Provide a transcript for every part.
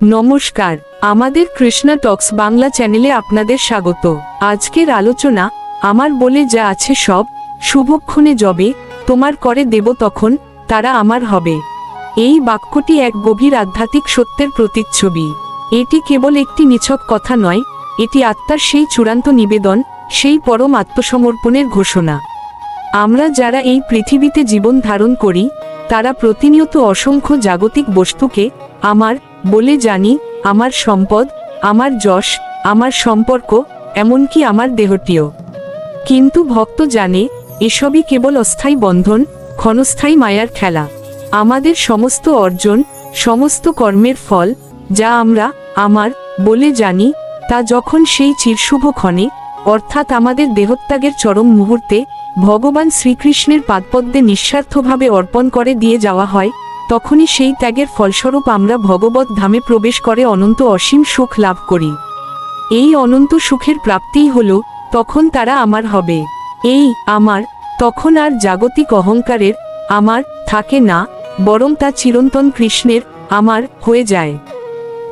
নমস্কার, আমাদের কৃষ্ণা টক্স বাংলা চ্যানেলে আপনাদের স্বাগত। আজকের আলোচনা, আমার বলে যা আছে সব, শুভক্ষণে যবে, তোমার করে দেব তখন, তারা আমার হবে। এই বাক্যটি এক গভীর আধ্যাত্মিক সত্যের প্রতিচ্ছবি। এটি কেবল একটি নিছক কথা নয়, এটি আত্মার সেই চূড়ান্ত নিবেদন, সেই পরম আত্মসমর্পণের ঘোষণা। আমরা যারা এই পৃথিবীতে জীবন ধারণ করি, তারা প্রতিনিয়ত অসংখ্য জাগতিক বস্তুকে, আমার বলে জানি, আমার সম্পদ, আমার যশ, আমার সম্পর্ক, এমনকি আমার দেহটিও। কিন্তু ভক্ত জানে, এসবই কেবল অস্থায়ী বন্ধন, ক্ষণস্থায়ী মায়ার খেলা। আমাদের সমস্ত অর্জন, সমস্ত কর্মের ফল, যা আমরা, আমার, বলে জানি, তা যখন সেই চিরশুভ ক্ষণে, অর্থাৎ আমাদের দেহত্যাগের চরম মুহূর্তে, ভগবান শ্রীকৃষ্ণের পাদপদ্মে নিঃস্বার্থভাবে অর্পণ করে দিয়ে যাওয়া হয় তখনই সেই ত্যাগের ফলস্বরূপ আমরা ভগবত ধামে প্রবেশ করে অনন্ত অসীম সুখ লাভ করি। এই অনন্ত সুখের প্রাপ্তিই হল, তখন তারা আমার হবে। এই, আমার, তখন আর জাগতিক অহংকারের, আমার, থাকে না, বরং তা চিরন্তন কৃষ্ণের, আমার, হয়ে যায়।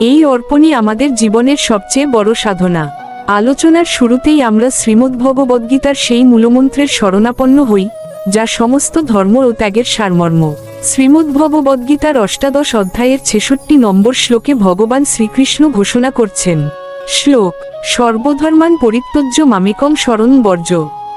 এই অর্পণই আমাদের জীবনের সবচেয়ে বড় সাধনা। আলোচনার শুরুতেই আমরা শ্রীমদ্ ভগবদ্গীতার সেই মূলমন্ত্রের শরণাপন্ন হই, যা সমস্ত ধর্ম ও ত্যাগের সারমর্ম। শ্রীমদ্ ভগবদ্গীতার অষ্টাদশ অধ্যায়ের ছেষট্টি নম্বর শ্লোকে ভগবান শ্রীকৃষ্ণ ঘোষণা করছেন, শ্লোক, সর্বধর্মান পরিত্যজ্য মামেকং শরণ বর্জ,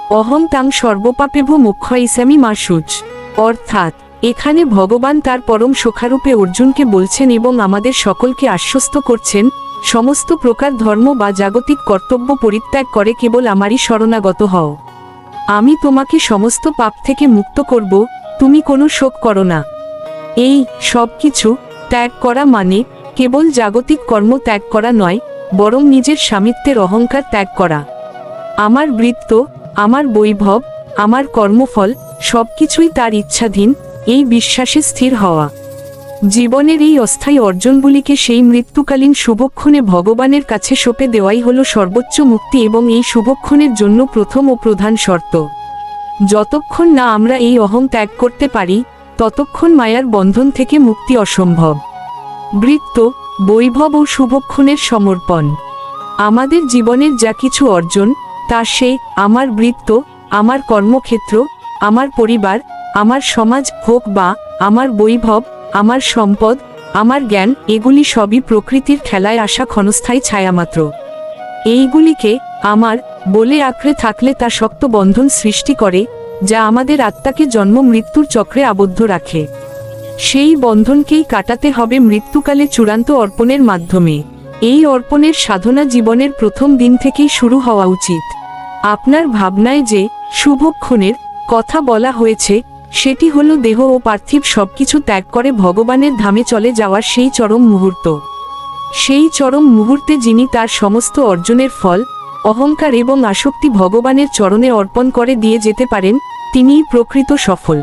অহং তাং সর্বপাপেভ মুখ্য ইসামি মাসুচ। অর্থাৎ, এখানে ভগবান তার পরম সখারূপে অর্জুনকে বলছেন এবং আমাদের সকলকে আশ্বস্ত করছেন, সমস্ত প্রকার ধর্ম বা জাগতিক কর্তব্য পরিত্যাগ করে কেবল আমারই শরণাগত হও। আমি তোমাকে সমস্ত পাপ থেকে মুক্ত করব তুমি কোনো শোক করো না। এই সব কিছু ত্যাগ করা মানে কেবল জাগতিক কর্ম ত্যাগ করা নয়, বরং নিজের স্বামিত্বের অহংকার ত্যাগ করা। আমার বৃত্ত, আমার বৈভব, আমার কর্মফল সবকিছুই তার ইচ্ছাধীন, এই বিশ্বাসে স্থির হওয়া। জীবনের এই অস্থায়ী অর্জনগুলিকে সেই মৃত্যুকালীন শুভক্ষণে ভগবানের কাছে সঁপে দেওয়াই হল সর্বোচ্চ মুক্তি এবং এই শুভক্ষণের জন্য প্রথম ও প্রধান শর্ত। যতক্ষণ না আমরা এই অহং ত্যাগ করতে পারি, ততক্ষণ মায়ার বন্ধন থেকে মুক্তি অসম্ভব। বৃত্ত, বৈভব ও শুভক্ষণের সমর্পণ। আমাদের জীবনের যা কিছু অর্জন, তা সে, আমার বৃত্ত, আমার কর্মক্ষেত্র, আমার পরিবার, আমার সমাজ হোক বা, আমার বৈভব, আমার সম্পদ, আমার জ্ঞান, এগুলি সবই প্রকৃতির খেলায় আসা ক্ষণস্থায়ী ছায়ামাত্র। এইগুলিকে আমার বলে আঁকড়ে থাকলে তা শক্ত বন্ধন সৃষ্টি করে, যা আমাদের আত্মাকে জন্ম মৃত্যুর চক্রে আবদ্ধ রাখে। সেই বন্ধনকেই কাটাতে হবে মৃত্যুকালে চূড়ান্ত অর্পণের মাধ্যমে। এই অর্পণের সাধনা জীবনের প্রথম দিন থেকেই শুরু হওয়া উচিত। আপনার ভাবনায় যে শুভক্ষণের কথা বলা হয়েছে, সেটি হল দেহ ও পার্থিব সবকিছু ত্যাগ করে ভগবানের ধামে চলে যাওয়ার সেই চরম মুহূর্ত। সেই চরম মুহূর্তে যিনি তার সমস্ত অর্জনের ফল অহংকার এবং আসক্তি ভগবানের চরণে অর্পণ করে দিয়ে যেতে পারেন, তিনিই প্রকৃত সফল।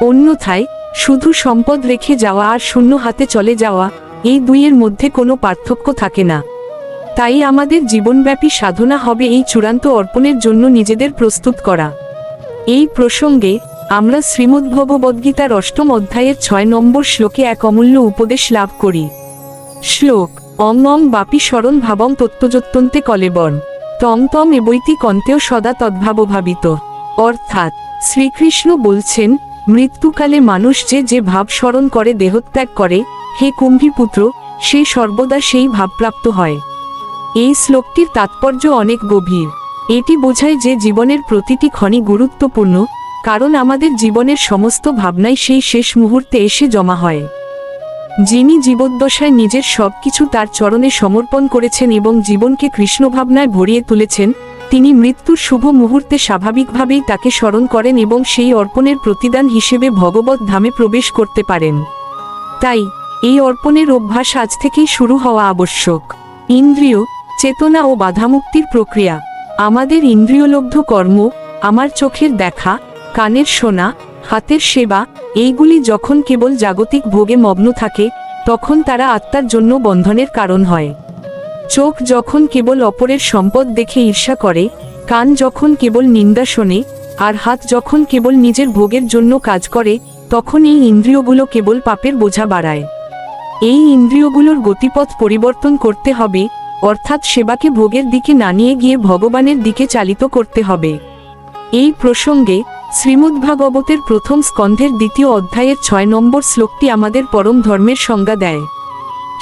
অন্যথায়, শুধু সম্পদ রেখে যাওয়া আর শূন্য হাতে চলে যাওয়া, এই দুইয়ের মধ্যে কোনো পার্থক্য থাকে না। তাই আমাদের জীবনব্যাপী সাধনা হবে এই চূড়ান্ত অর্পণের জন্য নিজেদের প্রস্তুত করা। এই প্রসঙ্গে, আমরা শ্রীমদ্ভগবদ্গীতার অষ্টম অধ্যায়ের ছয় নম্বর শ্লোকে এক অমূল্য উপদেশ লাভ করি। শ্লোক, অং অং বাপি স্মরণ ভাবং তত্ত্বযোত্তন্তে কলেবন। তং তম এবৈতি কন্তেও সদা তদ্ভাবভাবিত। অর্থাৎ শ্রীকৃষ্ণ বলছেন, মৃত্যুকালে মানুষ যে যে ভাব স্মরণ করে, দেহত্যাগ করে, হে কুম্ভীপুত্র, সে সর্বদা সেই ভাবপ্রাপ্ত হয়। এই শ্লোকটির তাৎপর্য অনেক গভীর। এটি বোঝায় যে জীবনের প্রতিটি ক্ষণই গুরুত্বপূর্ণ, কারণ আমাদের জীবনের সমস্ত ভাবনাই সেই শেষ মুহূর্তে এসে জমা হয়। যিনি জীবদ্দশায় নিজের সবকিছু তার চরণে সমর্পণ করেছেন এবং জীবনকে কৃষ্ণভাবনায় ভরিয়ে তুলেছেন, তিনি মৃত্যুর শুভ মুহূর্তে স্বাভাবিকভাবেই তাকে স্মরণ করেন এবং সেই অর্পণের প্রতিদান হিসেবে ভগবত ধামে প্রবেশ করতে পারেন। তাই, এই অর্পণের অভ্যাস আজ থেকেই শুরু হওয়া আবশ্যক। ইন্দ্রিয়, চেতনা ও বাধামুক্তির প্রক্রিয়া। আমাদের ইন্দ্রিয়লব্ধ কর্ম, আমার চোখের দেখা, কানের শোনা হাতের সেবা, এইগুলি যখন কেবল জাগতিক ভোগে মগ্ন থাকে, তখন তারা আত্মার জন্য বন্ধনের কারণ হয়। চোখ যখন কেবল অপরের সম্পদ দেখে ঈর্ষা করে, কান যখন কেবল নিন্দা শোনে, আর হাত যখন কেবল নিজের ভোগের জন্য কাজ করে, তখন এই ইন্দ্রিয়গুলো কেবল পাপের বোঝা বাড়ায়। এই ইন্দ্রিয়গুলোর গতিপথ পরিবর্তন করতে হবে, অর্থাৎ সেবাকে ভোগের দিকে না নিয়ে গিয়ে ভগবানের দিকে চালিত করতে হবে। এই প্রসঙ্গে শ্রীমদ্ভাগবতের প্রথম স্কন্ধের দ্বিতীয় অধ্যায়ের ছয় নম্বর শ্লোকটি আমাদের পরম ধর্মের সংজ্ঞা দেয়।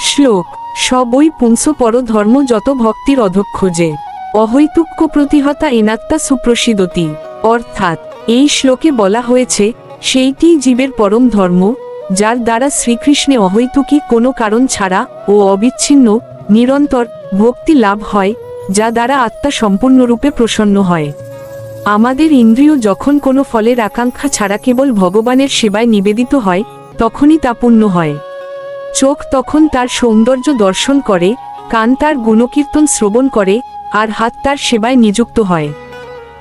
শ্লোক সবই পুংস পর ধর্ম যত ভক্তির অধক্ষোজে, অহৈতুক্য প্রতিহতা এনাত্মা সুপ্রসিদতি অর্থাৎ, এই শ্লোকে বলা হয়েছে সেইটিই জীবের পরম ধর্ম, যার দ্বারা শ্রীকৃষ্ণে অহৈতুকী কোনো কারণ ছাড়া ও অবিচ্ছিন্ন, নিরন্তর ভক্তি লাভ হয়, যা দ্বারা আত্মা সম্পূর্ণরূপে প্রসন্ন হয়। আমাদের ইন্দ্রিয় যখন কোনো ফলের আকাঙ্ক্ষা ছাড়া কেবল ভগবানের সেবায় নিবেদিত হয়, তখনই তা পূর্ণ হয়। চোখ তখন তার সৌন্দর্য দর্শন করে, কান তার গুণকীর্তন শ্রবণ করে, আর হাত তার সেবায় নিযুক্ত হয়।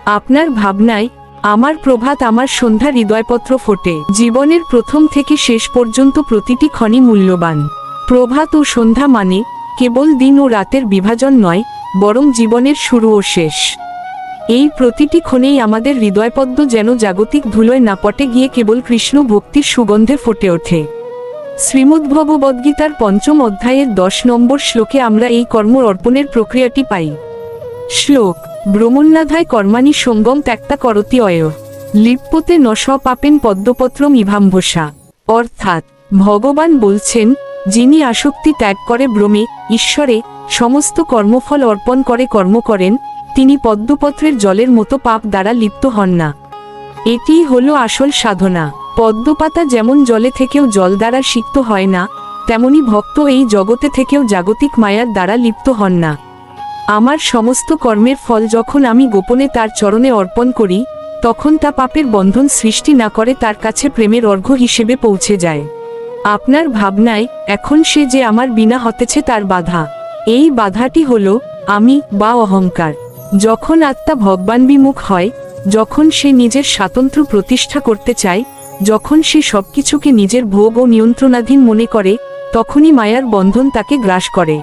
আপনার ভাবনায়, আমার প্রভাত আমার সন্ধ্যা হৃদয়পত্র ফোটে। জীবনের প্রথম থেকে শেষ পর্যন্ত প্রতিটি ক্ষণই মূল্যবান। প্রভাত ও সন্ধ্যা মানে কেবল দিন ও রাতের বিভাজন নয়, বরং জীবনের শুরু ও শেষ। এই প্রতিটি ক্ষণেই আমাদের হৃদয়পদ্ম যেন জাগতিক ধুলোয় না পটে গিয়ে কেবল কৃষ্ণ ভক্তির সুগন্ধে ফুটে ওঠে। শ্রীমদ্ভগবদ্গীতার পঞ্চম অধ্যায়ের দশ নম্বর শ্লোকে আমরা এই কর্ম অর্পণের প্রক্রিয়াটি পাই। শ্লোক, ব্রহ্মণ্যাধায় কর্মাণী সঙ্গম ত্যাক্তা করতি অয়, লিপ্পতে নশ পাপেন পদ্মপত্রম ইভাম্ভসা অর্থাৎ, ভগবান বলছেন, যিনি আসক্তি ত্যাগ করে ব্রমে ঈশ্বরে, সমস্ত কর্মফল অর্পণ করে কর্ম করেন তিনি পদ্মপত্রের জলের মতো পাপ দ্বারা লিপ্ত হন না। এটিই হলো আসল সাধনা। পদ্মপাতা যেমন জলে থেকেও জল দ্বারা সিক্ত হয় না, তেমনি ভক্ত এই জগতে থেকেও জাগতিক মায়ার দ্বারা লিপ্ত হন না। আমার সমস্ত কর্মের ফল যখন আমি গোপনে তার চরণে অর্পণ করি, তখন তা পাপের বন্ধন সৃষ্টি না করে তার কাছে প্রেমের অর্ঘ্য হিসেবে পৌঁছে যায়। আপনার ভাবনায় এখন সে যে আমার বিনা হতেছে তার বাধা। এই বাধাটি হল আমি বা অহংকার। যখন আত্মা ভগবান বিমুখ হয়, যখন সে নিজের স্বাতন্ত্র্য প্রতিষ্ঠা করতে চায়, যখন সে সবকিছুকে নিজের ভোগ ও নিয়ন্ত্রণাধীন মনে করে, তখনই মায়ার বন্ধন তাকে গ্রাস করে।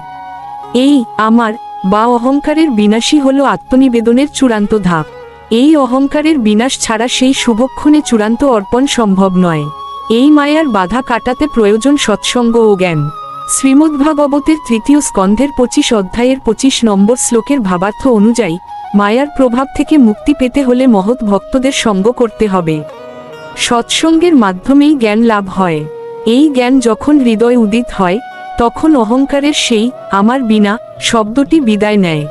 এই আমার বা অহংকারের বিনাশই হল আত্মনিবেদনের চূড়ান্ত ধাপ। এই অহংকারের বিনাশ ছাড়া সেই শুভক্ষণে চূড়ান্ত অর্পণ সম্ভব নয়। এই মায়ার বাধা কাটাতে প্রয়োজন সৎসঙ্গ ও জ্ঞান। শ্রীমদ্ভাগবতের তৃতীয় স্কন্ধের পঁচিশ অধ্যায়ের পঁচিশ নম্বর শ্লোকের ভাবার্থ অনুযায়ী, মায়ার প্রভাব থেকে মুক্তি পেতে হলে মহৎ ভক্তদের সঙ্গ করতে হবে। সৎসঙ্গের মাধ্যমেই জ্ঞান লাভ হয়। এই জ্ঞান যখন হৃদয় উদিত হয়, তখন অহংকারের সেই, আমার বিনা শব্দটি বিদায় নেয়।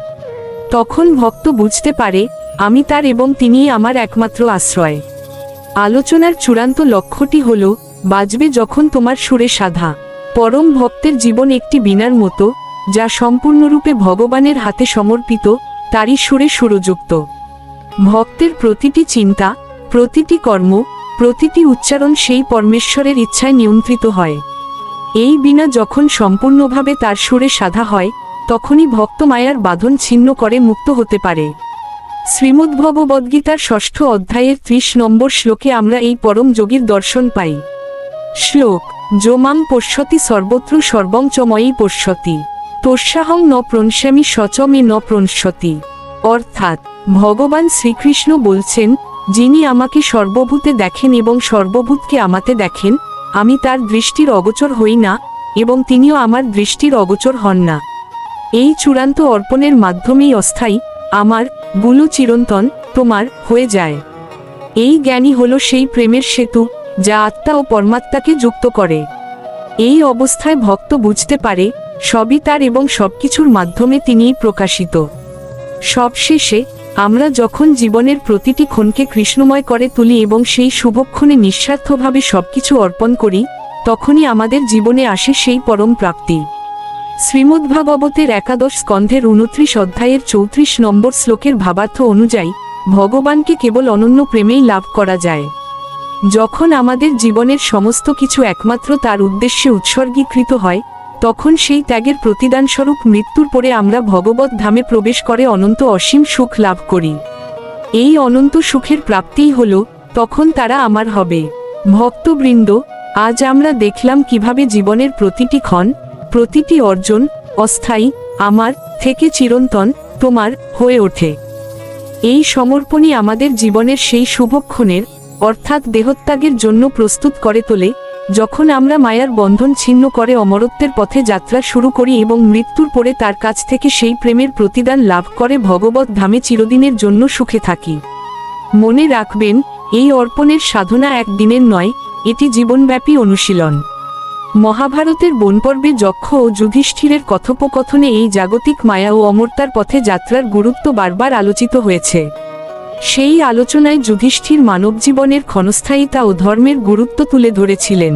তখন ভক্ত বুঝতে পারে, আমি তার এবং তিনি আমার একমাত্র আশ্রয়। আলোচনার চূড়ান্ত লক্ষ্যটি হল, বাজবে যখন তোমার সুরে সাধা। পরম ভক্তের জীবন একটি বিনার মতো, যা সম্পূর্ণরূপে ভগবানের হাতে সমর্পিত, তারই সুরে সুরযুক্ত। ভক্তের প্রতিটি চিন্তা, প্রতিটি কর্ম, প্রতিটি উচ্চারণ সেই পরমেশ্বরের ইচ্ছায় নিয়ন্ত্রিত হয়। এই বিনা যখন সম্পূর্ণভাবে তার সুরে সাধা হয়, তখনই ভক্ত মায়ার বাঁধন ছিন্ন করে মুক্ত হতে পারে। শ্রীমদ্ভগবদ্গীতার ষষ্ঠ অধ্যায়ের ত্রিশ নম্বর শ্লোকে আমরা এই পরম যোগীর দর্শন পাই। শ্লোক যোমাং পশ্যতি সর্বত্র সর্বং পশ্যতি। তোষাহং ন প্রংস্যামি সচমে ন প্রংস্যতি অর্থাৎ, ভগবান শ্রীকৃষ্ণ বলছেন, যিনি আমাকে সর্বভূতে দেখেন এবং সর্বভূতকে আমাতে দেখেন, আমি তার দৃষ্টির অগোচর হই না, এবং তিনিও আমার দৃষ্টির অগোচর হন না। এই চূড়ান্ত অর্পণের মাধ্যমেই অস্থায়ী, আমার, গুলো চিরন্তন, তোমার, হয়ে যায়। এই জ্ঞানই হল সেই প্রেমের সেতু যা আত্মা ও পরমাত্মাকে যুক্ত করে। এই অবস্থায় ভক্ত বুঝতে পারে, সবই তার এবং সবকিছুর মাধ্যমে তিনিই প্রকাশিত। সবশেষে, আমরা যখন জীবনের প্রতিটি ক্ষণকে কৃষ্ণময় করে তুলি এবং সেই শুভক্ষণে নিঃস্বার্থভাবে সবকিছু অর্পণ করি, তখনই আমাদের জীবনে আসে সেই পরম প্রাপ্তি। শ্রীমদ্ভাগবতের একাদশ স্কন্ধের উনত্রিশ অধ্যায়ের চৌত্রিশ নম্বর শ্লোকের ভাবার্থ অনুযায়ী, ভগবানকে কেবল অনন্য প্রেমেই লাভ করা যায়। যখন আমাদের জীবনের সমস্ত কিছু একমাত্র তার উদ্দেশ্যে উৎসর্গীকৃত হয়, তখন সেই ত্যাগের প্রতিদানস্বরূপ মৃত্যুর পরে আমরা ভগবত ধামে প্রবেশ করে অনন্ত অসীম সুখ লাভ করি। এই অনন্ত সুখের প্রাপ্তিই হল, তখন তারা আমার হবে। ভক্তবৃন্দ, আজ আমরা দেখলাম কীভাবে জীবনের প্রতিটি ক্ষণ, প্রতিটি অর্জন, অস্থায়ী, আমার, থেকে চিরন্তন, তোমার, হয়ে ওঠে। এই সমর্পণই আমাদের জীবনের সেই শুভক্ষণের অর্থাৎ দেহত্যাগের জন্য প্রস্তুত করে তোলে, যখন আমরা মায়ার বন্ধন ছিন্ন করে অমরত্বের পথে যাত্রা শুরু করি এবং মৃত্যুর পরে তার কাছ থেকে সেই প্রেমের প্রতিদান লাভ করে ভগবত ধামে চিরদিনের জন্য সুখে থাকি। মনে রাখবেন, এই অর্পণের সাধনা একদিনের নয়, এটি জীবনব্যাপী অনুশীলন। মহাভারতের বনপর্বে যক্ষ ও যুধিষ্ঠিরের কথোপকথনে এই জাগতিক মায়া ও অমরতার পথে যাত্রার গুরুত্ব বারবার আলোচিত হয়েছে। সেই আলোচনায় যুধিষ্ঠির মানবজীবনের ক্ষণস্থায়িতা ও ধর্মের গুরুত্ব তুলে ধরেছিলেন।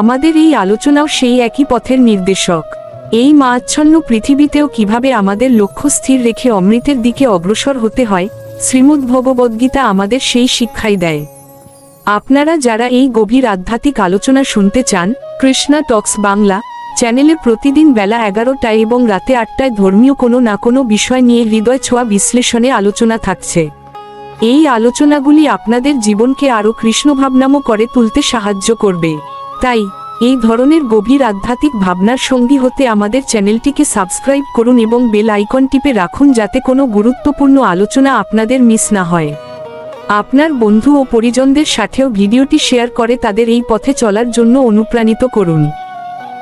আমাদের এই আলোচনাও সেই একই পথের নির্দেশক। এই মাচ্ছন্ন পৃথিবীতেও কীভাবে আমাদের লক্ষ্য স্থির রেখে অমৃতের দিকে অগ্রসর হতে হয় শ্রীমদ্ ভগবদ্গীতা আমাদের সেই শিক্ষাই দেয়। আপনারা যারা এই গভীর আধ্যাত্মিক আলোচনা শুনতে চান, কৃষ্ণা টক্স বাংলা, চ্যানেলে প্রতিদিন বেলা এগারোটায় এবং রাতে আটটায় ধর্মীয় কোনো না কোনো বিষয় নিয়ে হৃদয় ছোঁয়া বিশ্লেষণে আলোচনা থাকছে। এই আলোচনাগুলি আপনাদের জীবনকে আরও কৃষ্ণভাবনামো করে তুলতে সাহায্য করবে। তাই, এই ধরনের গভীর আধ্যাত্মিক ভাবনার সঙ্গী হতে আমাদের চ্যানেলটিকে সাবস্ক্রাইব করুন এবং বেল আইকন টিপে রাখুন যাতে কোনো গুরুত্বপূর্ণ আলোচনা আপনাদের মিস না হয়। আপনার বন্ধু ও পরিজনদের সাথেও ভিডিওটি শেয়ার করে তাদের এই পথে চলার জন্য অনুপ্রাণিত করুন।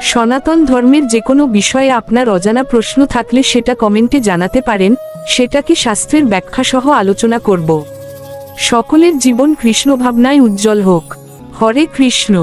সনাতন ধর্মের যে কোনো বিষয়ে আপনার অজানা প্রশ্ন থাকলে সেটা কমেন্টে জানাতে পারেন, সেটাকে শাস্ত্রের ব্যাখ্যাসহ আলোচনা করব। সকলের জীবন কৃষ্ণ ভাবনায় উজ্জ্বল হোক। হরে কৃষ্ণ।